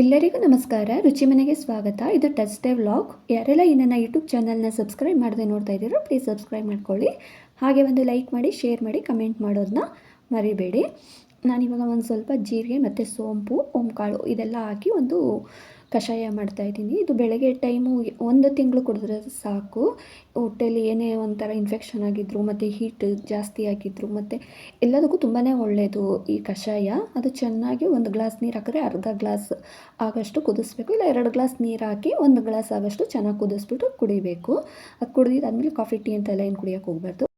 ಎಲ್ಲರಿಗೂ ನಮಸ್ಕಾರ. ರುಚಿ ಮನೆಗೆ ಸ್ವಾಗತ. ಇದು ಟಚ್ ಡೇ ವ್ಲಾಗ್ ಯಾರೆಲ್ಲ ಈ ನನ್ನ ಯೂಟ್ಯೂಬ್ ಚಾನಲ್ನ ಸಬ್ಸ್ಕ್ರೈಬ್ ಮಾಡದೆ ನೋಡ್ತಾ ಇದ್ದೀರೋ ಪ್ಲೀಸ್ ಸಬ್ಸ್ಕ್ರೈಬ್ ಮಾಡ್ಕೊಳ್ಳಿ. ಹಾಗೆ ಒಂದು ಲೈಕ್ ಮಾಡಿ ಶೇರ್ ಮಾಡಿ ಕಮೆಂಟ್ ಮಾಡೋದನ್ನ ಮರಿಬೇಡಿ. ನಾನಿವಾಗ ಒಂದು ಸ್ವಲ್ಪ ಜೀರಿಗೆ ಮತ್ತು ಸೋಂಪು, ಓಂಕಾಳು ಇದೆಲ್ಲ ಹಾಕಿ ಒಂದು ಕಷಾಯ ಮಾಡ್ತಾಯಿದ್ದೀನಿ ಇದು ಬೆಳಗ್ಗೆ ಟೈಮು ಒಂದು ತಿಂಗಳು ಕುಡಿದ್ರೆ ಸಾಕು. ಹೊಟ್ಟೆಲಿ ಏನೇ ಒಂಥರ ಇನ್ಫೆಕ್ಷನ್ ಆಗಿದ್ರು ಮತ್ತು ಹೀಟ್ ಜಾಸ್ತಿ ಆಗಿದ್ರು ಮತ್ತು ಎಲ್ಲದಕ್ಕೂ ತುಂಬಾ ಒಳ್ಳೆಯದು ಈ ಕಷಾಯ. ಅದು ಚೆನ್ನಾಗಿ ಒಂದು ಗ್ಲಾಸ್ ನೀರು ಹಾಕಿದ್ರೆ ಅರ್ಧ ಗ್ಲಾಸ್ ಆಗಷ್ಟು ಕುದಿಸ್ಬೇಕು. ಇಲ್ಲ ಎರಡು ಗ್ಲಾಸ್ ನೀರು ಹಾಕಿ ಒಂದು ಗ್ಲಾಸ್ ಆಗಷ್ಟು ಚೆನ್ನಾಗಿ ಕುದಿಸ್ಬಿಟ್ಟು ಕುಡಿಬೇಕು. ಅದು ಕುಡಿದಾದ್ಮೇಲೆ ಕಾಫಿ, ಟೀ ಅಂತೆಲ್ಲ ಏನು ಕುಡಿಯೋಕ್ಕೆ ಹೋಗ್ಬಾರ್ದು.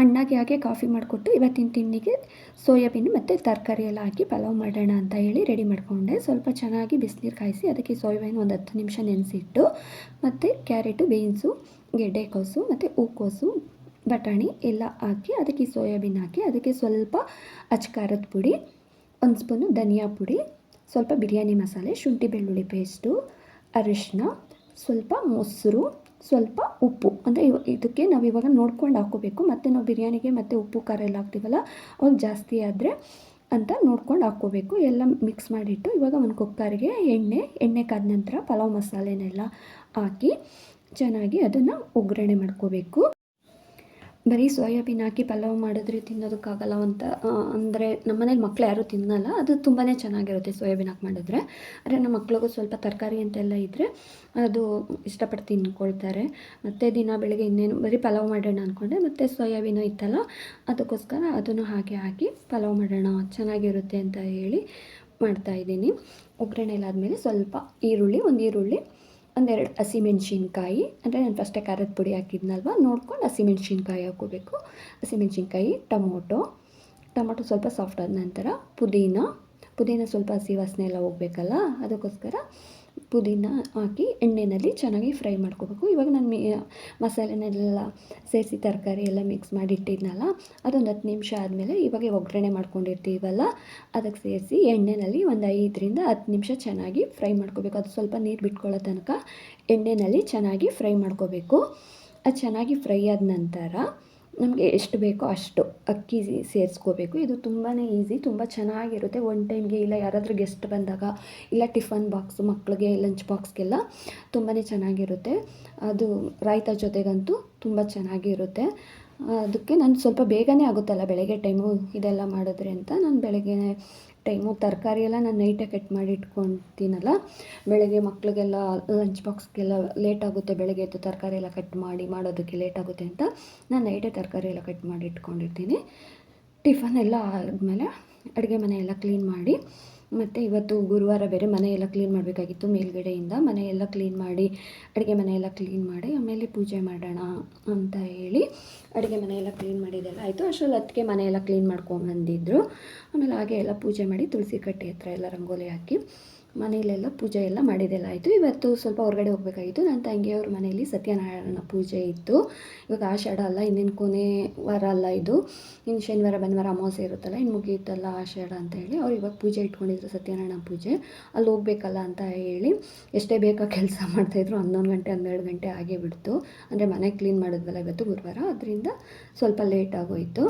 ಅಣ್ಣಗೆ ಹಾಗೆ ಕಾಫಿ ಮಾಡಿಕೊಟ್ಟು ಇವತ್ತಿನ ತಿಂಡಿಗೆ ಸೋಯಾಬೀನ್ ಮತ್ತು ತರಕಾರಿ ಎಲ್ಲ ಹಾಕಿ ಪಲಾವ್ ಮಾಡೋಣ ಅಂತ ಹೇಳಿ ರೆಡಿ ಮಾಡಿಕೊಂಡೆ. ಸ್ವಲ್ಪ ಚೆನ್ನಾಗಿ ಬಿಸಿನೀರು ಕಾಯಿಸಿ ಅದಕ್ಕೆ ಸೋಯಾಬೀನ್ ಒಂದು ಹತ್ತು ನಿಮಿಷ ನೆನೆಸಿಟ್ಟು ಮತ್ತು ಕ್ಯಾರೆಟು, ಬೀನ್ಸು ಗೆಡ್ಡೆಕೋಸು ಮತ್ತು ಹೂಕೋಸು ಬಟಾಣಿ ಎಲ್ಲ ಹಾಕಿ ಅದಕ್ಕೆ ಸೋಯಾಬೀನ್ ಹಾಕಿ ಅದಕ್ಕೆ ಸ್ವಲ್ಪ ಅಚ್ಕಾರದ ಪುಡಿ, ಒಂದು ಸ್ಪೂನು ಧನಿಯಾ ಪುಡಿ, ಸ್ವಲ್ಪ ಬಿರಿಯಾನಿ ಮಸಾಲೆ, ಶುಂಠಿ ಬೆಳ್ಳುಳ್ಳಿ ಪೇಸ್ಟು ಅರಿಶಿನ ಸ್ವಲ್ಪ ಮೊಸರು ಸ್ವಲ್ಪ ಉಪ್ಪು. ಅಂದರೆ ಇವ, ಇದಕ್ಕೆ ನಾವು ಇವಾಗ ನೋಡ್ಕೊಂಡು ಹಾಕೋಬೇಕು. ಮತ್ತು ನಾವು ಬಿರಿಯಾನಿಗೆ ಮತ್ತು ಉಪ್ಪು, ಖಾರ ಎಲ್ಲ ಹಾಕ್ತೀವಲ್ಲ, ಅವಾಗ ಜಾಸ್ತಿ ಆದರೆ ಅಂತ ನೋಡ್ಕೊಂಡು ಹಾಕ್ಕೋಬೇಕು ಎಲ್ಲ ಮಿಕ್ಸ್ ಮಾಡಿಟ್ಟು ಇವಾಗ ಒಂದು ಕುಕ್ಕರ್ಗೆ ಎಣ್ಣೆ ಎಣ್ಣೆ ಕಾದ ನಂತರ ಪಲಾವ್ ಮಸಾಲೆನೆಲ್ಲ ಹಾಕಿ ಚೆನ್ನಾಗಿ ಅದನ್ನು ಒಗ್ಗರಣೆ ಮಾಡ್ಕೋಬೇಕು. ಬರೀ ಸೋಯಾಬೀನ್ ಹಾಕಿ ಪಲಾವ್ ಮಾಡಿದ್ರೆ ತಿನ್ನೋದಕ್ಕಾಗಲ್ಲ ಅಂತ ಅಂದರೆ ನಮ್ಮನೇಲಿ ಮಕ್ಳು ಯಾರೂ ತಿನ್ನಲ್ಲ, ಅದು ತುಂಬಾ ಚೆನ್ನಾಗಿರುತ್ತೆ ಸೋಯಾಬೀನ್ ಹಾಕಿ ಮಾಡಿದ್ರೆ. ಆದರೆ ನಮ್ಮ ಮಕ್ಳಿಗೂ ಸ್ವಲ್ಪ ತರಕಾರಿ ಅಂತೆಲ್ಲ ಇದ್ದರೆ ಅದು ಇಷ್ಟಪಟ್ಟು ತಿನ್ಕೊಳ್ತಾರೆ ಮತ್ತು ದಿನ ಬೆಳಗ್ಗೆ ಇನ್ನೇನು, ಬರೀ ಪಲಾವ್ ಮಾಡೋಣ ಅಂದ್ಕೊಂಡೆ ಮತ್ತು ಸೋಯಾಬೀನು ಇತ್ತಲ್ಲ, ಅದಕ್ಕೋಸ್ಕರ ಅದನ್ನು ಹಾಗೆ ಹಾಕಿ ಪಲಾವ್ ಮಾಡೋಣ, ಚೆನ್ನಾಗಿರುತ್ತೆ ಅಂತ ಹೇಳಿ ಮಾಡ್ತಾಯಿದ್ದೀನಿ ಒಗ್ಗರಣೆ ಆದಮೇಲೆ ಸ್ವಲ್ಪ ಈರುಳ್ಳಿ, ಒಂದು ಈರುಳ್ಳಿ ಒಂದೆರಡು ಹಸಿಮೆಣ್ಸಿನ್ಕಾಯಿ ಅಂದರೆ ನಾನು ಫಸ್ಟೇ ಖಾರದ ಪುಡಿ ಹಾಕಿದ್ನಲ್ವ? ನೋಡ್ಕೊಂಡು ಹಸಿಮೆಣ್ಸಿನ್ಕಾಯಿ ಹಾಕೋಬೇಕು ಹಸಿಮೆಣ್ಸಿನ್ಕಾಯಿ ಟೊಮೊಟೊ. ಟೊಮೊಟೊ ಸ್ವಲ್ಪ ಸಾಫ್ಟ್ ಆದ ನಂತರ ಪುದೀನ. ಪುದೀನ ಸ್ವಲ್ಪ ಹಸಿ ವಾಸನೆ ಎಲ್ಲ ಹೋಗಬೇಕಲ್ಲ, ಅದಕ್ಕೋಸ್ಕರ ಪುದೀನ ಹಾಕಿ ಎಣ್ಣೆಯಲ್ಲಿ ಚೆನ್ನಾಗಿ ಫ್ರೈ ಮಾಡ್ಕೋಬೇಕು. ಇವಾಗ ನಾನು ಮೀ, ಮಸಾಲೆನೆಲ್ಲ ಸೇರಿಸಿ ತರಕಾರಿ ಎಲ್ಲ ಮಿಕ್ಸ್ ಮಾಡಿ ಇಟ್ಟಿದ್ನಲ್ಲ, ಅದೊಂದು ಹತ್ತು ನಿಮಿಷ ಆದಮೇಲೆ ಇವಾಗ ಒಗ್ಗರಣೆ ಮಾಡ್ಕೊಂಡಿರ್ತೀವಲ್ಲ ಅದಕ್ಕೆ ಸೇರಿಸಿ ಎಣ್ಣೆಯಲ್ಲಿ ಒಂದು ಐದರಿಂದ ಹತ್ತು ನಿಮಿಷ ಚೆನ್ನಾಗಿ ಫ್ರೈ ಮಾಡ್ಕೋಬೇಕು. ಅದು ಸ್ವಲ್ಪ ನೀರು ಬಿಟ್ಕೊಳ್ಳೋ ತನಕ ಎಣ್ಣೆಯಲ್ಲಿ ಚೆನ್ನಾಗಿ ಫ್ರೈ ಮಾಡ್ಕೋಬೇಕು. ಅದು ಚೆನ್ನಾಗಿ ಫ್ರೈ ಆದ ನಂತರ ನಮಗೆ ಎಷ್ಟು ಬೇಕೋ ಅಷ್ಟು ಅಕ್ಕಿ ಸೇರಿಸ್ಕೋಬೇಕು. ಇದು ತುಂಬಾ ಈಸಿ, ತುಂಬ ಚೆನ್ನಾಗಿರುತ್ತೆ. ಒನ್ ಟೈಮ್ಗೆ ಇಲ್ಲ, ಯಾರಾದರೂ ಗೆಸ್ಟ್ ಬಂದಾಗ ಇಲ್ಲ, ಟಿಫನ್ ಬಾಕ್ಸು ಮಕ್ಕಳಿಗೆ ಲಂಚ್ ಬಾಕ್ಸ್ಗೆಲ್ಲ ತುಂಬಾ ಚೆನ್ನಾಗಿರುತ್ತೆ. ಅದು ರಾಯ್ತ ಜೊತೆಗಂತೂ ತುಂಬ ಚೆನ್ನಾಗಿರುತ್ತೆ. ಅದಕ್ಕೆ ನಾನು ಸ್ವಲ್ಪ ಬೇಗನೆ ಆಗುತ್ತಲ್ಲ ಬೆಳಗ್ಗೆ ಟೈಮು ಇದೆಲ್ಲ ಮಾಡಿದ್ರೆ ಅಂತ. ನಾನು ಬೆಳಗ್ಗೆ ಟೈಮು ತರಕಾರಿ ಎಲ್ಲ ನಾನು ನೈಟೇ ಕಟ್ ಮಾಡಿ ಇಟ್ಕೊತೀನಲ್ಲ, ಬೆಳಗ್ಗೆ ಮಕ್ಕಳಿಗೆಲ್ಲ ಲಂಚ್ ಬಾಕ್ಸ್ಗೆಲ್ಲ ಲೇಟ್ ಆಗುತ್ತೆ, ಬೆಳಗ್ಗೆ ಎದ್ದು ತರಕಾರಿ ಎಲ್ಲ ಕಟ್ ಮಾಡಿ ಮಾಡೋದಕ್ಕೆ ಲೇಟ್ ಆಗುತ್ತೆ ಅಂತ ನಾನು ನೈಟೇ ತರಕಾರಿ ಎಲ್ಲ ಕಟ್ ಮಾಡಿ ಇಟ್ಕೊಂಡಿರ್ತೀನಿ. ಟಿಫನ್ ಎಲ್ಲ ಆದಮೇಲೆ ಅಡುಗೆ ಮನೆ ಎಲ್ಲ ಕ್ಲೀನ್ ಮಾಡಿ ಮತ್ತು ಇವತ್ತು ಗುರುವಾರ ಬೇರೆ ಮನೆಯೆಲ್ಲ ಕ್ಲೀನ್ ಮಾಡಬೇಕಾಗಿತ್ತು. ಮೇಲ್ಗಡೆಯಿಂದ ಮನೆಯೆಲ್ಲ ಕ್ಲೀನ್ ಮಾಡಿ, ಅಡುಗೆ ಮನೆಯೆಲ್ಲ ಕ್ಲೀನ್ ಮಾಡಿ, ಆಮೇಲೆ ಪೂಜೆ ಮಾಡೋಣ ಅಂತ ಹೇಳಿ ಅಡುಗೆ ಮನೆಯೆಲ್ಲ ಕ್ಲೀನ್ ಮಾಡಿದೆಲ್ಲ ಆಯಿತು. ಅಷ್ಟರಲ್ಲಿ ಅದಕ್ಕೆ ಮನೆಯೆಲ್ಲ ಕ್ಲೀನ್ ಮಾಡ್ಕೊಂಬಂದಿದ್ರು ಆಮೇಲೆ ಹಾಗೆ ಎಲ್ಲ ಪೂಜೆ ಮಾಡಿ ತುಳಸಿ ಕಟ್ಟೆ ಹತ್ರ ಎಲ್ಲ ರಂಗೋಲಿ ಹಾಕಿ. ಮನೆಯಲ್ಲೆಲ್ಲ ಪೂಜೆ ಎಲ್ಲ ಮಾಡಿದೆಲ್ಲ ಆಯಿತು. ಇವತ್ತು ಸ್ವಲ್ಪ ಹೊರಗಡೆ ಹೋಗಬೇಕಾಗಿತ್ತು. ನನ್ನ ತಂಗಿಯವ್ರ ಮನೆಯಲ್ಲಿ ಸತ್ಯನಾರಾಯಣ ಪೂಜೆ ಇತ್ತು. ಇವಾಗ ಆಷಾಢ ಅಲ್ಲ, ಇನ್ನೇನು ಕೊನೆ ವಾರ ಅಲ್ಲ ಇದು. ಇನ್ನು ಶನಿವಾರ ಭಾನುವಾರ ಅಮಾವಾಸ್ಯೆ ಇರುತ್ತಲ್ಲ, ಇನ್ನು ಮುಗಿಯುತ್ತಲ್ಲ ಆಷಾಢ ಅಂತ ಹೇಳಿ ಅವ್ರು ಇವಾಗ ಪೂಜೆ ಇಟ್ಕೊಂಡಿದ್ರು, ಸತ್ಯನಾರಾಯಣ ಪೂಜೆ. ಅಲ್ಲಿ ಹೋಗ್ಬೇಕಲ್ಲ ಅಂತ ಹೇಳಿ ಎಷ್ಟೇ ಬೇಕಾ ಕೆಲಸ ಮಾಡ್ತಾಯಿದ್ರು ಹನ್ನೊಂದು ಗಂಟೆ, ಹನ್ನೆರಡು ಗಂಟೆ ಆಗೇ ಬಿಡ್ತು. ಅಂದರೆ ಮನೆ ಕ್ಲೀನ್ ಮಾಡಿದ್ವಲ್ಲ ಇವತ್ತು ಗುರುವಾರ, ಅದರಿಂದ ಸ್ವಲ್ಪ ಲೇಟ್ ಆಗೋಯಿತು.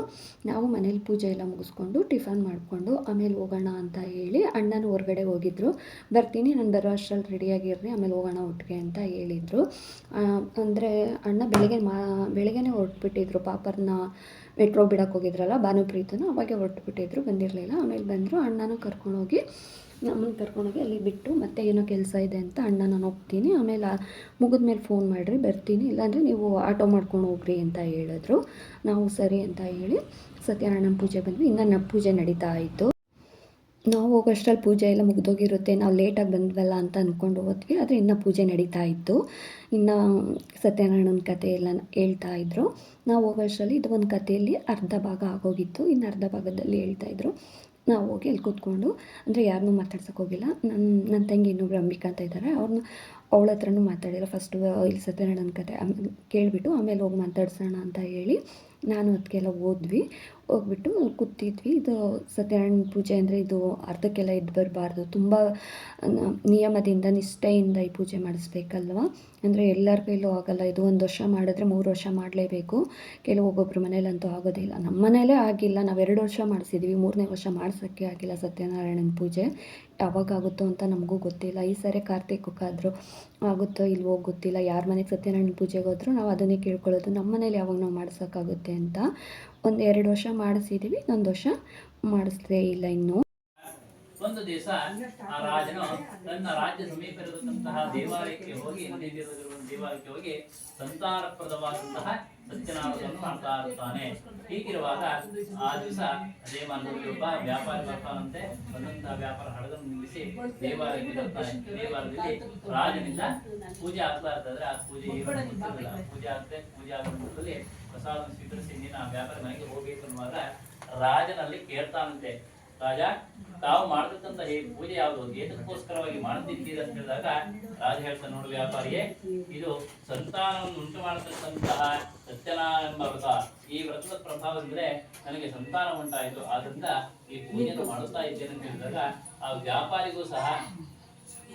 ನಾವು ಮನೇಲಿ ಪೂಜೆ ಎಲ್ಲ ಮುಗಿಸ್ಕೊಂಡು ಟಿಫನ್ ಮಾಡಿಕೊಂಡು ಆಮೇಲೆ ಹೋಗೋಣ ಅಂತ ಹೇಳಿ ಅಣ್ಣನೂ ಹೊರಗಡೆ ಹೋಗಿದ್ರು. ಬರ್ತೀನಿ, ನಾನು ಬರೋ ಅಷ್ಟರಲ್ಲಿ ರೆಡಿಯಾಗಿರ್ರಿ ಆಮೇಲೆ ಹೋಗೋಣ ಒಟ್ಟಿಗೆ ಅಂತ ಹೇಳಿದರು. ಅಂದರೆ ಅಣ್ಣ ಬೆಳಗ್ಗೆ ಮಾ, ಬೆಳಗ್ಗೆನೇ ಹೊರಟ್ಬಿಟ್ಟಿದ್ರು, ಪಾಪರ್ನ ಮೆಟ್ರೋ ಬಿಡೋಕೆ ಹೋಗಿದ್ರಲ್ಲ, ಭಾನುಪ್ರೀತನ, ಅವಾಗೆ ಹೊರಟ್ಬಿಟ್ಟಿದ್ರು, ಬಂದಿರಲಿಲ್ಲ. ಆಮೇಲೆ ಬಂದರು, ಅಣ್ಣನ ಕರ್ಕೊಂಡೋಗಿ, ನಮ್ಮನ್ನು ಕರ್ಕೊಂಡೋಗಿ ಅಲ್ಲಿ ಬಿಟ್ಟು, ಮತ್ತೆ ಏನೋ ಕೆಲಸ ಇದೆ ಅಂತ ಅಣ್ಣ ನಾನು ಹೋಗ್ತೀನಿ ಆಮೇಲೆ ಮುಗಿದ ಮೇಲೆ ಫೋನ್ ಮಾಡಿರಿ, ಬರ್ತೀನಿ. ಇಲ್ಲಾಂದರೆ ನೀವು ಆಟೋ ಮಾಡ್ಕೊಂಡು ಹೋಗ್ರಿ ಅಂತ ಹೇಳಿದ್ರು. ನಾವು ಸರಿ ಅಂತ ಹೇಳಿ ಸತ್ಯನಾರಾಯಣ ಪೂಜೆ ಬಂದ್ವಿ. ಇನ್ನು ನಮ್ಮ ಪೂಜೆ ನಡೀತಾ ಇತ್ತು. ನಾವು ಹೋಗೋಷ್ಟರಲ್ಲಿ ಪೂಜೆ ಎಲ್ಲ ಮುಗಿದೋಗಿರುತ್ತೆ. ನಾವು ಲೇಟಾಗಿ ಬಂದ್ವಲ್ಲ ಅಂತ ಅಂದ್ಕೊಂಡು ಹೋದ್ವಿ. ಆದರೆ ಇನ್ನೂ ಪೂಜೆ ನಡೀತಾ ಇತ್ತು. ಇನ್ನು ಸತ್ಯನಾರಾಯಣನ ಕಥೆ ಎಲ್ಲ ಹೇಳ್ತಾ ಇದ್ದರು ನಾವು ಹೋಗೋಷ್ಟರಲ್ಲಿ ಇದು ಒಂದು ಕಥೆಯಲ್ಲಿ ಅರ್ಧ ಭಾಗ ಆಗೋಗಿತ್ತು. ಇನ್ನು ಅರ್ಧ ಭಾಗದಲ್ಲಿ ಹೇಳ್ತಾ ಹೇಳ್ತಾಯಿದ್ರು ನಾವು ಹೋಗಿ ಅಲ್ಲಿ ಕೂತ್ಕೊಂಡು, ಅಂದರೆ ಯಾರನ್ನೂ ಮಾತಾಡ್ಸೋಕೆ ಹೋಗಿಲ್ಲ. ನನ್ನ ನನ್ನ ತಂಗಿ ಇನ್ನೊಬ್ರು ಅಂಬಿಕಾ ಅಂತ ಇದ್ದಾರೆ ಅವ್ರನ್ನ ಅವಳ ಹತ್ರನೂ ಮಾತಾಡಿಲ್ಲ. ಫಸ್ಟು ಇಲ್ಲಿ ಸತ್ಯನಾರಾಯಣನ ಕತೆ ಕೇಳಿಬಿಟ್ಟು ಆಮೇಲೆ ಹೋಗಿ ಮಾತಾಡ್ಸೋಣ ಅಂತ ಹೇಳಿ ನಾನು ಅದಕ್ಕೆಲ್ಲ ಹೋದ್ವಿ. ಹೋಗ್ಬಿಟ್ಟು ಕೂತಿದ್ವಿ. ಇದು ಸತ್ಯನಾರಾಯಣ ಪೂಜೆ ಅಂದರೆ ಇದು ಅರ್ಧಕ್ಕೆಲ್ಲ ಎದ್ದು ಬರಬಾರ್ದು. ತುಂಬ ನಿಯಮದಿಂದ, ನಿಷ್ಠೆಯಿಂದ ಈ ಪೂಜೆ ಮಾಡಿಸ್ಬೇಕಲ್ವ? ಅಂದರೆ ಎಲ್ಲರ ಕೈಲೂ ಆಗಲ್ಲ. ಇದು ಒಂದು ವರ್ಷ ಮಾಡಿದ್ರೆ ಮೂರು ವರ್ಷ ಮಾಡಲೇಬೇಕು. ಕೆಲವೊಬ್ಬೊಬ್ಬರು ಮನೇಲಂತೂ ಆಗೋದಿಲ್ಲ. ನಮ್ಮ ಮನೇಲೇ ಆಗಿಲ್ಲ. ನಾವು ಎರಡು ವರ್ಷ ಮಾಡಿಸಿದ್ವಿ. ಮೂರನೇ ವರ್ಷ ಮಾಡಿಸೋಕ್ಕೆ ಆಗಿಲ್ಲ ಸತ್ಯನಾರಾಯಣನ ಪೂಜೆ. ಯಾವಾಗ ಆಗುತ್ತೋ ಅಂತ ನಮಗೂ ಗೊತ್ತಿಲ್ಲ. ಈ ಸರಿ ಕಾರ್ತಿಕಕ್ಕಾದರೂ ಆಗುತ್ತೋ ಇಲ್ವೋ ಗೊತ್ತಿಲ್ಲ. ಯಾರ ಮನೆಗೆ ಸತ್ಯನಾರಾಯಣ ಪೂಜೆಗೆ ಹೋದರೂ ನಾವು ಅದನ್ನೇ ಕೇಳ್ಕೊಳ್ಳೋದು. ನಮ್ಮ ಮನೇಲಿ ಯಾವಾಗ ನಾವು ಮಾಡಿಸೋಕ್ಕಾಗುತ್ತೆ ಅಂತ. ಒಂದು ಎರಡು ವರ್ಷ ಮಾಡಿಸಿದ್ದೀವಿ ಇನ್ನೊಂದು ವರ್ಷ ಮಾಡಿಸ್ದೇ ಇಲ್ಲ ಇನ್ನು. ಒಂದು ದಿವಸ ಆ ರಾಜನು ತನ್ನ ರಾಜ್ಯ ಸಮೀಪ ಇರತಕ್ಕಂತಹ ದೇವಾಲಯಕ್ಕೆ ಹೋಗಿ ದೇವಾಲಯಕ್ಕೆ ಹೋಗಿ ಸಂತಾನಪ್ರದವಾದಂತಹ ಸತ್ಯನಾರಾಯಣವನ್ನು ಮಾಡ್ತಾ ಇರ್ತಾನೆ. ಹೀಗಿರುವಾಗ ಆ ದಿವಸ ಅದೇ ಒಬ್ಬ ವ್ಯಾಪಾರಿ ಬರ್ತಾನಂತೆ. ಬಂದಂತಹ ವ್ಯಾಪಾರ ಹಡಗನ್ನು ನಿಲ್ಲಿಸಿ ದೇವಾಲಯಕ್ಕೆ ಬರ್ತಾನೆ. ದೇವಾಲಯದಲ್ಲಿ ರಾಜನಿಂದ ಪೂಜೆ ಆಗ್ತಾ ಇರ್ತದ್ರೆ ಆ ಪೂಜೆ ಪೂಜೆ ಆಗ್ತದೆ. ಪೂಜೆ ಆಗೋ ನಂತರದಲ್ಲಿ ಪ್ರಸಾದ ಸ್ವೀಕರಿಸಿ ನೀನು ಆ ವ್ಯಾಪಾರಿ ಮನೆಗೆ ಹೋಗಬೇಕು ಅನ್ನುವಾಗ ರಾಜನಲ್ಲಿ ಕೇಳ್ತಾನಂತೆ, ರಾಜ, ತಾವು ಮಾಡತಕ್ಕಂತ ಈ ಪೂಜೆ ಯಾವುದು? ಏತಕ್ಕೋಸ್ಕರವಾಗಿ ಮಾಡುತ್ತಿದ್ದೀರಿ? ಅಂತ ಹೇಳಿದಾಗ ರಾಜ ಹೇಳ್ತಾನೆ, ನೋಡು ವ್ಯಾಪಾರಿಯೇ, ಇದು ಸಂತಾನವನ್ನು ಉಂಟು ಮಾಡತಕ್ಕಂತಹ ಸತ್ಯನ ಎಂಬ ವ್ರತ. ಈ ವ್ರತದ ಪ್ರಭಾವದಿಂದಲೇ ನನಗೆ ಸಂತಾನ ಉಂಟಾಯಿತು. ಆದ್ರಿಂದ ಈ ಪೂಜೆಯನ್ನು ಮಾಡುತ್ತಾ ಇದ್ದೇನೆ ಅಂತ ಹೇಳಿದಾಗ ಆ ವ್ಯಾಪಾರಿಗೂ ಸಹ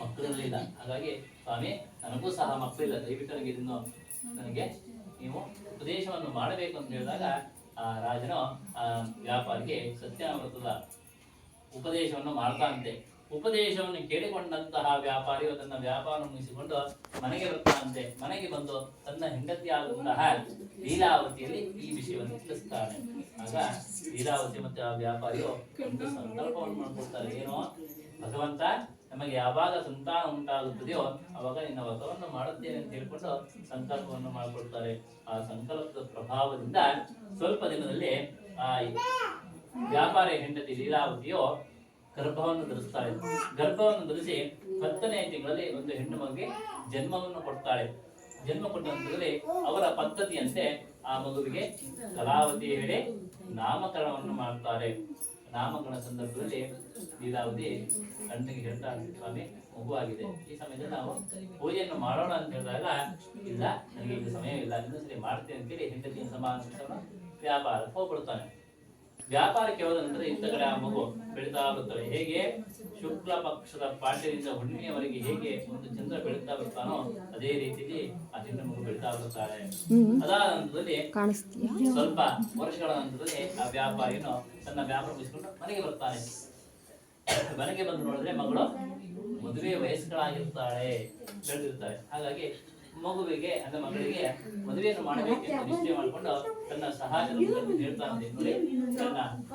ಮಕ್ಕಳಿಲ್ಲ ಹಾಗಾಗಿ ಸ್ವಾಮಿ, ನನಗೂ ಸಹ ಮಕ್ಕಳಿಲ್ಲ. ದಯವಿಟ್ಟು ನನಗೆ ಇದನ್ನು, ನನಗೆ ನೀವು ಉಪದೇಶವನ್ನು ಮಾಡಬೇಕು ಅಂತ ಹೇಳಿದಾಗ ಆ ರಾಜನು ಆ ವ್ಯಾಪಾರಿಗೆ ಸತ್ಯಾಮೃತದ ಉಪದೇಶವನ್ನು ಮಾಡ್ತಾನಂತೆ. ಉಪದೇಶವನ್ನು ಕೇಳಿಕೊಂಡಂತಹ ವ್ಯಾಪಾರಿಯು ತನ್ನ ವ್ಯಾಪಾರ ಮುಗಿಸಿಕೊಂಡು ಮನೆಗೆ ಬರ್ತಾನಂತೆ. ಮನೆಗೆ ಬಂದು ತನ್ನ ಹೆಂಡತಿಯಾದಂತಹ ಲೀಲಾವತಿಯಲ್ಲಿ ಈ ವಿಷಯವನ್ನು ತಿಳಿಸ್ತಾನೆ. ಆಗ ಲೀಲಾವತಿ ಮತ್ತೆ ಆ ವ್ಯಾಪಾರಿಯು ಸಂಕಲ್ಪವನ್ನು ಮಾಡ್ಕೊಳ್ತಾರೆ ಏನೋ ಭಗವಂತ ನಮಗೆ ಯಾವಾಗ ಸಂತಾನ ಉಂಟಾಗುತ್ತದೆಯೋ ಅವಾಗ ನಿನ್ನ ವ್ರತವನ್ನು ಮಾಡುತ್ತೇನೆ ಅಂತ ಹೇಳ್ಕೊಂಡು ಸಂಕಲ್ಪವನ್ನು ಮಾಡಿಕೊಡ್ತಾರೆ. ಆ ಸಂಕಲ್ಪದ ಪ್ರಭಾವದಿಂದ ಸ್ವಲ್ಪ ದಿನದಲ್ಲಿ ಆ ವ್ಯಾಪಾರಿ ಹೆಂಡತಿ ಲೀಲಾವತಿಯೋ ಗರ್ಭವನ್ನು ಧರಿಸ್ತಾಳೆ. ಗರ್ಭವನ್ನು ಧರಿಸಿ ಹತ್ತನೆಯ ತಿಂಗಳಲ್ಲಿ ಒಂದು ಹೆಣ್ಣು ಮಗುವಿಗೆ ಜನ್ಮವನ್ನು ಕೊಡ್ತಾಳೆ. ಜನ್ಮ ಕೊಟ್ಟ ನಂತರದಲ್ಲಿ ಅವರ ಪದ್ಧತಿಯಂತೆ ಆ ಮಗುವಿಗೆ ಕಲಾವತಿ ಹೇಳಿ ನಾಮಕರಣವನ್ನು ಮಾಡ್ತಾರೆ. ನಾಮಕರಣ ಸಂದರ್ಭದಲ್ಲಿ ಲೀಲಾವತಿ ಕಣ್ಣಿಗೆ ಇದ್ದೀವಿ ಸ್ವಾಮಿ ಮಗುವಾಗಿದೆ ಈ ಸಮಯದಲ್ಲಿ ನಾವು ಪೂಜೆಯನ್ನು ಮಾಡೋಣ ಅಂತ ಹೇಳಿದಾಗ ಇಲ್ಲ ನನಗೆ ಈಗ ಸಮಯ ಇಲ್ಲ ಇನ್ನೊಂದ್ಸರಿ ಮಾಡ್ತೇನೆ ಅಂತೇಳಿ ಹೆಂಡತಿಯ ಸಮಾನ ವ್ಯಾಪಾರ ಹೋಗ್ಬಿಡ್ತಾನೆ. ವ್ಯಾಪಾರಕ್ಕೆ ಹೋದ ನಂತರ ಇಂಥ ಕಡೆ ಆ ಮಗು ಬೆಳೀತಾ ಬರ್ತವೆ ಹೇಗೆ ಶುಕ್ಲ ಪಕ್ಷದ ಪಾಠದಿಂದ ಹುಣ್ಣಿಮೆಯವರೆಗೆ ಹೇಗೆ ಒಂದು ಚಂದ್ರ ಬೆಳೀತಾ ಬರ್ತಾನೋ ಅದೇ ರೀತಿಯಲ್ಲಿ ಆ ಚಂದ್ರ ಮಗು ಬೆಳೀತಾ ಬರ್ತಾರೆ ಅದಾದ ನಂತರದಲ್ಲಿ ಸ್ವಲ್ಪ ವರ್ಷಗಳ ನಂತರದಲ್ಲಿ ಆ ವ್ಯಾಪಾರಿಯನ್ನು ತನ್ನ ವ್ಯಾಪಾರ ಮುಗಿಸ್ಕೊಂಡು ಮನೆಗೆ ಬರ್ತಾನೆ. ಮನೆಗೆ ಬಂದು ನೋಡಿದ್ರೆ ಮಗಳು ಮದುವೆ ವಯಸ್ಕಳಾಗಿರ್ತಾಳೆ ಬೆಳೆದಿರ್ತಾಳೆ ಹಾಗಾಗಿ ಮಗುವಿಗೆ ಅಂದ್ರೆ ಮಗಳಿಗೆ ಮದುವೆಯನ್ನು ಮಾಡಬೇಕೆಂದು ನಿಶ್ಚಯ ಮಾಡಿಕೊಂಡು ತನ್ನ ಸಹಾಯಕರು ಹೇಳ್ತಾನೆ ನೋಡಿ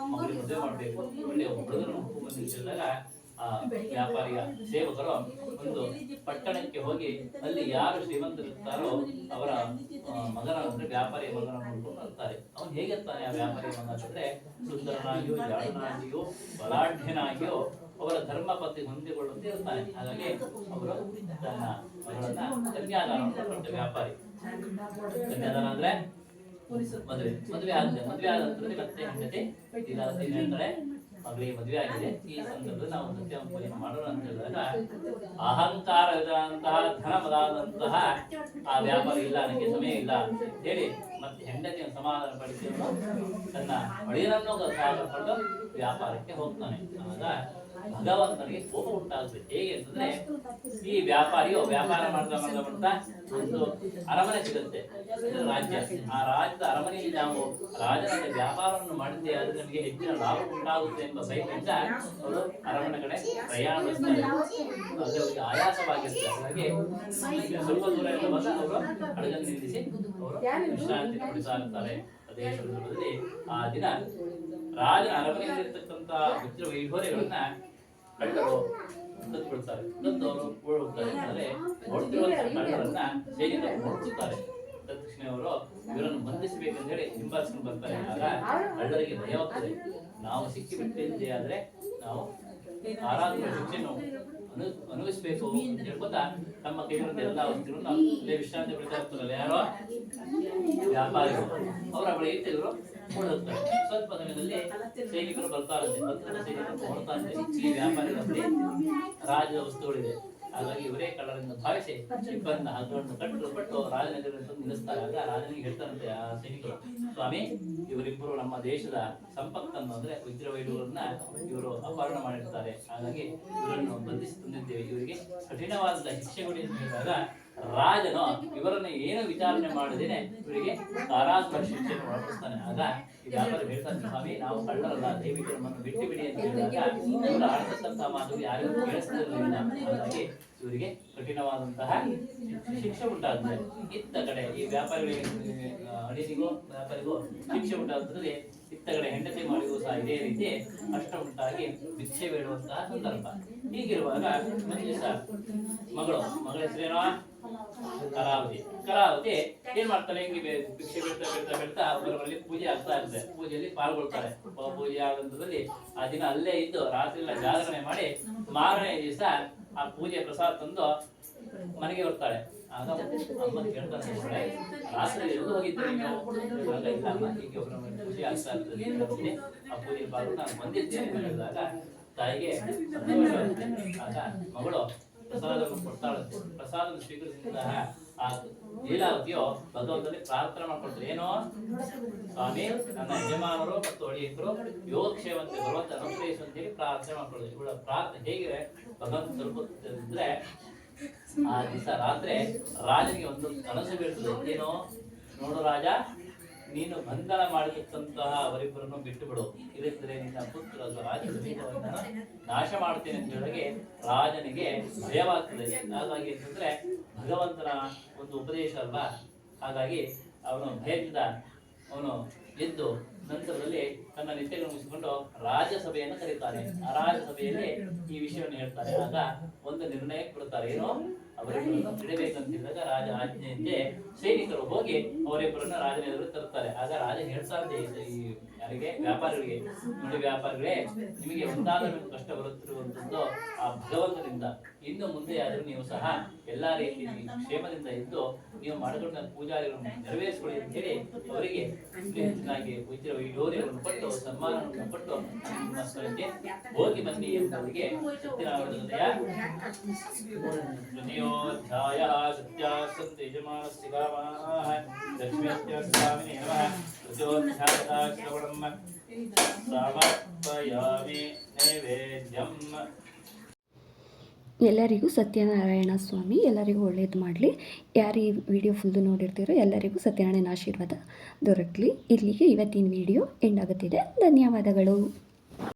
ಮಗಳಿಗೆ ಮದುವೆ ಮಾಡಬೇಕು ಒಳ್ಳೆಯ ಹುಡುಗರು ಬಂದಿದ್ದಾಗ ಆ ವ್ಯಾಪಾರಿಯ ಸೇವಕರು ಒಂದು ಪಟ್ಟಣಕ್ಕೆ ಹೋಗಿ ಅಲ್ಲಿ ಯಾರು ಶ್ರೀಮಂತರಿರ್ತಾರೋ ಅವರ ಮಗನ ಅಂದ್ರೆ ವ್ಯಾಪಾರಿಯ ಮಗನ ನೋಡ್ಕೊಂಡು ಬರ್ತಾರೆ. ಅವನು ಹೇಗಿರ್ತಾನೆ ಆ ವ್ಯಾಪಾರಿ ಮಗ ಅಂತಂದ್ರೆ ಸುಂದರನಾಗಿಯೋ ಜಾಡನಾಗಿಯೋ ಬಲಾಢ್ಯನಾಗಿಯೋ ಅವರ ಧರ್ಮ ಪತ್ತಿ ಹೊಂದಿಕೊಳ್ಳುವಂತೆ ಇರ್ತಾನೆ. ಹಾಗಾಗಿ ಅವರು ತನ್ನ ಮಗಳನ್ನ ಕನ್ಯಾದಾನ ವ್ಯಾಪಾರಿ. ಕನ್ಯಾದಾನ ಅಂದ್ರೆ ಮದುವೆ. ಮದುವೆ ಆದ ಮದುವೆ ಆದ ಮತ್ತೆ ಹೆಂಡತಿ ಇಲ್ಲ ಅಂದ್ರೆ ಹೇಳ್ತಾಳೆ ಮಗಳಿಗೆ ಮದುವೆ ಆಗಿದೆ. ಈ ಸಂದರ್ಭದಲ್ಲಿ ನಾವು ಸತ್ಯ ಪೂಜೆ ಮಾಡೋಣ ಅಂತ ಹೇಳಿದಾಗ ಅಹಂಕಾರದಂತಹ ಧನ ಬದಾದಂತಹ ಆ ವ್ಯಾಪಾರ ಇಲ್ಲ ನನಗೆ ಸಮಯ ಇಲ್ಲ. ಅಂತ ಹೇಳಿ ಮತ್ತೆ ಹೆಂಡತಿಯನ್ನು ಸಮಾಧಾನ ಪಡಿಸಿ ತನ್ನ ಒಡೆಯನನ್ನು ಪಡೆದು ವ್ಯಾಪಾರಕ್ಕೆ ಹೋಗ್ತಾನೆ. ಆಗ ಭಗವಂತನಿಗೆ ಕೋಪ ಉಂಟಾಗುತ್ತೆ ಹೇಗೆ ಅಂತಂದ್ರೆ ಈ ವ್ಯಾಪಾರಿಯು ವ್ಯಾಪಾರ ಮಾಡ್ತಾ ಮಾಡ್ತಾ ಮಾಡ್ತಾ ಒಂದು ಅರಮನೆ ಸಿಗುತ್ತೆ. ಇದು ರಾಜ್ಯ. ಆ ರಾಜ್ಯದ ಅರಮನೆಯಲ್ಲಿ ನಾವು ರಾಜನ ವ್ಯಾಪಾರವನ್ನು ಮಾಡಿದ್ದೆ ಆದ್ರೆ ನಮಗೆ ಹೆಚ್ಚಿನ ಲಾಭ ಉಂಟಾಗುತ್ತೆ ಎಂಬ ಬಯಕೆಯಿಂದ ಅವರು ಅರಮನೆ ಕಡೆ ಪ್ರಯಾಣ ಬೆಳೆಸ್ತಾರೆ ಅದು ಅವರಿಗೆ ಆಯಾಸವಾಗಿರುತ್ತೆ. ಹಾಗಾಗಿ ಸ್ವಲ್ಪ ದೂರ ಎಲ್ಲ ಬಂದ ಅವರು ಹಡಗನ್ನು ನಿಲ್ಲಿಸಿ ಅವರು ವಿಶ್ರಾಂತಿ ಪಡಿಸ್ತಾ ಇರ್ತಾರೆ ಅದೇ ಸಂದರ್ಭದಲ್ಲಿ ಆ ದಿನ ರಾಜನ ಅರಮನೆಯಲ್ಲಿರ್ತಕ್ಕಂಥ ಮಿತ್ರ ವೈಢೂರ್ಯಗಳನ್ನ ಕಳ್ಳರು ಕತ್ಕೊಳ್ತಾರೆ ಕದ್ದು ಅವರು ಓಡೋಗ್ತಾರೆ ಅಂದ್ರೆ ಓಡ್ತಿರುವಂತಹ ಕಳ್ಳರನ್ನ ತಕ್ಷಣ ಅವರು ಇವರನ್ನು ಬಂಧಿಸಬೇಕಂತ ಹೇಳಿ ಹಿಂಬಾಲಿಸ್ಕೊಂಡು ಬರ್ತಾರೆ. ಆಗ ಕಳ್ಳರಿಗೆ ಭಯ ಆಗ್ತದೆ. ನಾವು ಸಿಕ್ಕಿ ಬಿಟ್ಟಿದ್ದೆ ಆದ್ರೆ ನಾವು ಆರಾಧನೆ ಶಿಕ್ಷೆಯನ್ನು ಅನು ಅನುಭವಿಸಬೇಕು ಅಂತ ಹೇಳ್ಕೊತಾ ತಮ್ಮ ಕೈಗಳಿಂದ ಎಲ್ಲ ವಸ್ತುಗಳನ್ನು ಇಲ್ಲೇ ವಿಶ್ರಾಂತಿ ಪಡಿತಾ ಇರ್ತಾರಲ್ಲ ಯಾರೋ? ವ್ಯಾಪಾರಿಗಳು ಅವರ ಬಳಿ ತೆಗೆದ್ರು ಓಡೋಗ್ತಾರೆ ಸ್ವಲ್ಪ ಸಮಯದಲ್ಲಿ ಸೈನಿಕರು ಬರ್ತಾರೆ ಬಂದ ಸೈನಿಕರು ನೋಡ್ತಾರಂತೆ ಈ ವ್ಯಾಪಾರಿಗಳಲ್ಲಿ ರಾಜ ವಸ್ತುಗಳಿದೆ. ಹಾಗಾಗಿ ಇವರೇ ಕಳ್ಳರಿಂದ ಭಾವಿಸಿ ಇಬ್ಬರನ್ನ ಹಗ್ಗವನ್ನು ಕಟ್ಟು ಕಟ್ಟು ರಾಜನಗರ ನಿಲ್ಲಿಸ್ತಾರೆ. ಆಗ ರಾಜನಿಗೆ ಹೇಳ್ತಾರಂತೆ ಆ ಸೈನಿಕರು, ಸ್ವಾಮಿ, ಇವರಿಬ್ಬರು ನಮ್ಮ ದೇಶದ ಸಂಪತ್ತನ್ನು ಅಂದ್ರೆ ವಜ್ರವೈಡೂರನ್ನ ಇವರು ಅಪಹರಣ ಮಾಡಿರ್ತಾರೆ. ಹಾಗಾಗಿ ಇವರನ್ನು ಬಂಧಿಸಿ ತಂದಿದ್ದೇವೆ. ಇವರಿಗೆ ಕಠಿಣವಾದ ಶಿಕ್ಷೆ ಕೊಡಿ ಹೇಳಿದಾಗ ರಾಜನು ಇವರನ್ನ ಏನು ವಿಚಾರಣೆ ಮಾಡದೇನೆ ಇವರಿಗೆ ಕಾರಾಗೃಹ ಶಿಕ್ಷೆಯನ್ನು ಒಳಪಡಿಸ್ತಾನೆ ಆಗ ವ್ಯಾಪಾರಿ ಹೇಳ್ತಾನೆ, ಸ್ವಾಮಿ, ನಾವು ಕಳ್ಳರಲ್ಲ ದೇವಿ ನಮ್ಮನ್ನು ಬಿಟ್ಟು ಬಿಡಿ ಅಂತ ಹೇಳಿದಾಗ ಇವರು ಮಾತು ಯಾರಿಗೂ ಕೇಳಿಸ್ತಿರಲಿಲ್ಲ. ಹಾಗಾಗಿ ಇವರಿಗೆ ಕಠಿಣವಾದಂತಹ ಶಿಕ್ಷೆ ಉಂಟಾಗ್ತದೆ. ಇತ್ತ ಕಡೆ ಈ ವ್ಯಾಪಾರಿಗಳಿಗೆ ಅಡಿನಿಗೂ ವ್ಯಾಪಾರಿಗೋ ಶಿಕ್ಷೆ ಉಂಟಾಗುತ್ತದೆ. ಇತ್ತಗಡೆ ಹೆಂಡತಿ ಮಾಡಿಗೂ ಸಹ ಇದೇ ರೀತಿ ಅಷ್ಟ ಉಂಟಾಗಿ ಭಿಕ್ಷೆ ಬೇಡುವಂತಹ ಸಂದರ್ಭ. ಹೀಗಿರುವಾಗ ಮಂಜು ದಿವಸ ಮಗಳು, ಮಗಳ ಹೆಸರೇನೋ? ಕಲಾವತಿ ಕಲಾವತಿ ಏನ್ ಮಾಡ್ತಾರೆ ಹಿಂಗೆ ಭಿಕ್ಷೆ ಬಿಡ್ತಾ ಬಿಡ್ತಾ ಬಿಡ್ತಾ ಅವರ ಮನೆಯಲ್ಲಿ ಪೂಜೆ ಆಗ್ತಾ ಇರುತ್ತೆ ಪೂಜೆಯಲ್ಲಿ ಪಾಲ್ಗೊಳ್ತಾರೆ. ಪೂಜೆ ಆಗಂತದಲ್ಲಿ ಆ ದಿನ ಅಲ್ಲೇ ಇದ್ದು ರಾತ್ರಿ ಜಾಗರಣೆ ಮಾಡಿ ಮಾರನೇ ದಿವಸ ಆ ಪೂಜೆ ಪ್ರಸಾದ ತಂದು ಮನೆಗೆ ಬರ್ತಾಳೆ. ಆಗ ಅಮ್ಮ ರಾತ್ರಿ ಎಲ್ಲೂ ಹೋಗಿದ್ದೆ ಅಮ್ಮ ಹೀಗೆ ಪೂಜೆ ಆ ಪೂಜೆ ಬಾರು ನಾನು ತಾಯಿಗೆ ಆಗ ಮಗಳು ಪ್ರಸಾದವನ್ನು ಕೊಡ್ತಾಳೆ. ಪ್ರಸಾದ ಸ್ವೀಕರಿಸಿದ ಆ ಲೀಲಾವತಿಯು ಭಗವಂತನಿಗೆ ಪ್ರಾರ್ಥನೆ ಮಾಡ್ಕೊಳ್ತಾರೆ ಏನೋ, ಸ್ವಾಮಿ, ನನ್ನ ಯಜಮಾನರು ಮತ್ತು ಒಳಿಯಕರು ಯೋಗಕ್ಷೇಮಂತೆ ಭಗವಂತ ಅನುಗ್ರಹಿಸುವಂತೇಳಿ ಪ್ರಾರ್ಥನೆ ಮಾಡ್ಕೊಳ್ತಾರೆ ಇವಳ ಪ್ರಾರ್ಥನೆ ಹೇಗೆ ಭಗವಂತ ತಲುಪುತ್ತಿದ್ರೆ ಆ ದಿವಸ ರಾತ್ರಿ ರಾಜನಿಗೆ ಒಂದು ಕನಸು ಬೀಳ್ತದೆ. ಏನೋ ನೋಡು ರಾಜ, ನೀನು ಬಂಧನ ಮಾಡಿರ್ತಂತಹ ಅವರಿಬ್ಬರನ್ನು ಬಿಟ್ಟು ಬಿಡು ಇಲ್ಲದಿದ್ದರೆ ನಿನ್ನ ಪುತ್ರ ನಾಶ ಮಾಡ್ತೇನೆ ಅಂತ ಹೇಳಿ ರಾಜನಿಗೆ ಭಯವಾಗ್ತದೆ. ಹಾಗಾಗಿ ಅಂತಂದ್ರೆ ಭಗವಂತನ ಒಂದು ಉಪದೇಶ ಅಲ್ವಾ? ಹಾಗಾಗಿ ಅವನು ಭಯದಿಂದ ಅವನು ಎದ್ದು ನಂತರದಲ್ಲಿ ತನ್ನ ನಿತ್ಯಗಳನ್ನು ಮುಗಿಸಿಕೊಂಡು ರಾಜ್ಯಸಭೆಯನ್ನು ಕರೀತಾರೆ ಆ ರಾಜ್ಯಸಭೆಯಲ್ಲಿ ಈ ವಿಷಯವನ್ನು ಹೇಳ್ತಾರೆ. ಆಗ ಒಂದು ನಿರ್ಣಯ ಕೊಡುತ್ತಾರೆ. ಏನೋ? ಅವರಿಬ್ಬರನ್ನು ಬಿಡಬೇಕಂತಿದ್ದಾಗ ರಾಜ ಆಜ್ಞೆಯಂತೆ ಸೈನಿಕರು ಹೋಗಿ ಅವರಿಬ್ಬರನ್ನ ರಾಜನ ಎದುರು ತರ್ತಾರೆ ಆಗ ರಾಜ ಹೇಳ್ತಾರೆ ಈ ಯಾರಿಗೆ? ವ್ಯಾಪಾರಿಗಳಿಗೆ ನೋಡಿ ವ್ಯಾಪಾರಿಗಳೇ, ನಿಮಗೆ ಒಂದಾದ ಒಂದು ಕಷ್ಟ ಬರುತ್ತಿರುವಂತದ್ದು ಆ ಭಗವಂತನಿಂದ. ಇನ್ನು ಮುಂದೆ ಆದರೂ ನೀವು ಸಹ ಎಲ್ಲಾ ರೀತಿಯಲ್ಲಿ ಕ್ಷೇಮದಿಂದ ಇದ್ದು ನೀವು ಮಾಡಿಕೊಂಡ ಪೂಜಾರಿಗಳನ್ನು ನೆರವೇರಿಸಿಕೊಳ್ಳಿ ಅಂತ ಹೇಳಿ ಅವರಿಗೆ ಪೂಜ್ಯ ಯೋರಿಯನ್ನು ಕೊಟ್ಟು ಸನ್ಮಾನವನ್ನು ಕೊಟ್ಟು ನಿಮ್ಮ ಸ್ಥಳಕ್ಕೆ ಹೋಗಿ ಬನ್ನಿ ಎಂಬುದರಿಗೆ ಸತ್ಯ ಸತ್ಯಾಸಂತ ಯಜಮಾನಸ್ಯ ಕಾಮಾಃ ಲಕ್ಷ್ಮೀ ಸ್ವಾಮಿ ನಮಃ ಎಲ್ಲರಿಗೂ ಸತ್ಯನಾರಾಯಣ ಸ್ವಾಮಿ, ಎಲ್ಲರಿಗೂ ಒಳ್ಳೇದು ಮಾಡಲಿ. ಯಾರು ಈ ವಿಡಿಯೋ ಫುಲ್ ನೋಡಿರ್ತೀರೋ ಎಲ್ಲರಿಗೂ ಸತ್ಯನಾರಾಯಣ ಆಶೀರ್ವಾದ ದೊರಕಲಿ. ಇಲ್ಲಿಗೆ ಇವತ್ತಿನ ವಿಡಿಯೋ ಎಂಡ್ ಆಗುತ್ತಿದೆ. ಧನ್ಯವಾದಗಳು.